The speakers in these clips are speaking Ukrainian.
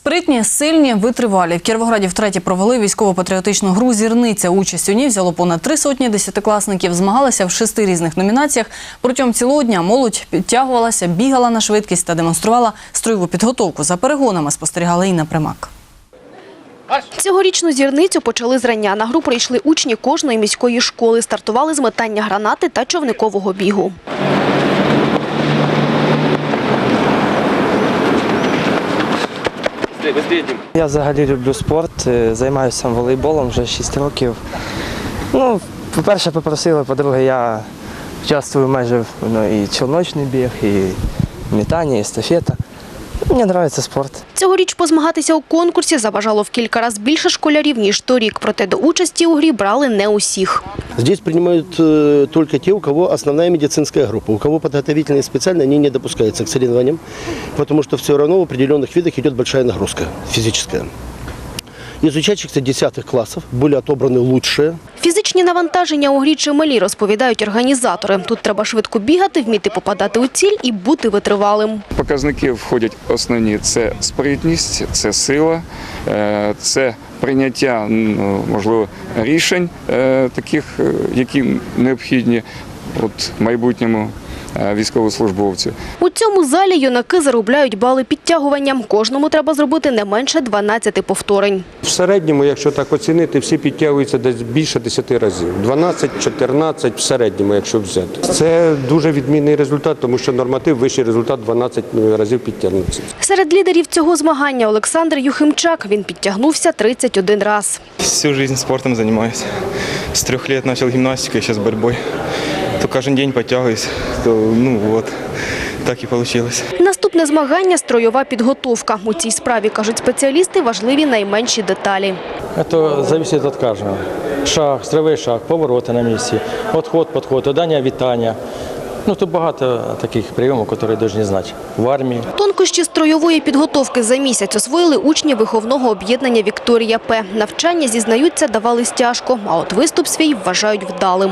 Спритні, сильні, витривалі. В Кіровограді втретє провели військово-патріотичну гру «Зірниця». Участь у ній взяло понад три сотні десятикласників. Змагалися в шести різних номінаціях. Протягом цілого дня молодь підтягувалася, бігала на швидкість та демонструвала строєву підготовку. За перегонами спостерігала Інна Примак. Цьогорічну зірницю почали зрання. На гру прийшли учні кожної міської школи. Стартували з метання гранати та човникового бігу. Я взагалі люблю спорт, е, займаюся волейболом вже 6 років. Ну, по-перше, попросили, по-друге, я участвую майже в ну, і чолночний біг, і метання, і естафета. Мені подобається спорт. Цьогоріч позмагатися у конкурсі забажало в кілька разів більше школярів, ніж торік. Проте до участі у грі брали не усіх. Здесь принимают э, только те, у кого основная медицинская группа. У кого подготовительные и специальные, они не допускаются к соревнованиям, потому что все равно в определенных видах идет большая нагрузка физическая. Из учащихся 10 классов были отобраны лучшие. Фізичні навантаження у грі чималі, розповідають організатори. Тут треба швидко бігати, вміти попадати у ціль і бути витривалим. Показники входять основні: це спритність, це сила, е, це прийняття можливо рішень е, таких, е, які необхідні от майбутньому е, військовослужбовцю. У цьому залі юнаки заробляють бали підтягуванням. Кожному треба зробити не менше 12 повторень. В середньому, якщо так оцінити, всі підтягуються десь більше 10 разів. 12-14 в середньому, якщо взяти. Це дуже відмінний результат, тому що норматив вищий результат 12 разів підтягнуться. Серед лідерів цього змагання Олександр Юхимчак. Він підтягнувся 31 раз. Всю жизнь спортом занимаюсь. С трех лет начал гимнастикой, сейчас борьбой. То каждый день подтягиваюсь, то ну вот, так и получилось. Наступне змагання – строєва підготовка. У цій справі, кажуть спеціалісти, важливі найменші деталі. Это зависит от каждого. Шаг, строевий шаг, повороти на місці, отход, подход, додання, вітання. Ну, тут багато таких прийомів, які повинні знати в армії. Тонкощі строєвої підготовки за місяць освоїли учні виховного об'єднання «Вікторія П». Навчання, зізнаються, давались тяжко, а от виступ свій вважають вдалим.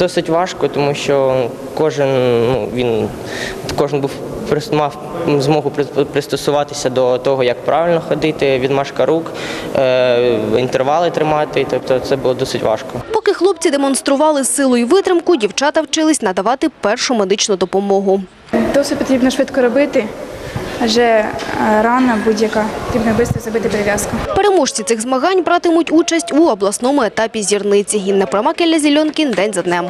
Досить важко, тому що кожен, ну, він, кожен був мав змогу пристосуватися до того, як правильно ходити, відмашка рук, е, інтервали тримати. Тобто це було досить важко. Поки хлопці демонстрували силу і витримку, дівчата вчились надавати першу медичну допомогу. То все потрібно швидко робити, адже е, рана будь-яка потрібно швидко забити перев'язку. Переможці цих змагань братимуть участь у обласному етапі зірниці. Інна Промакеля Зільонкін. День за днем.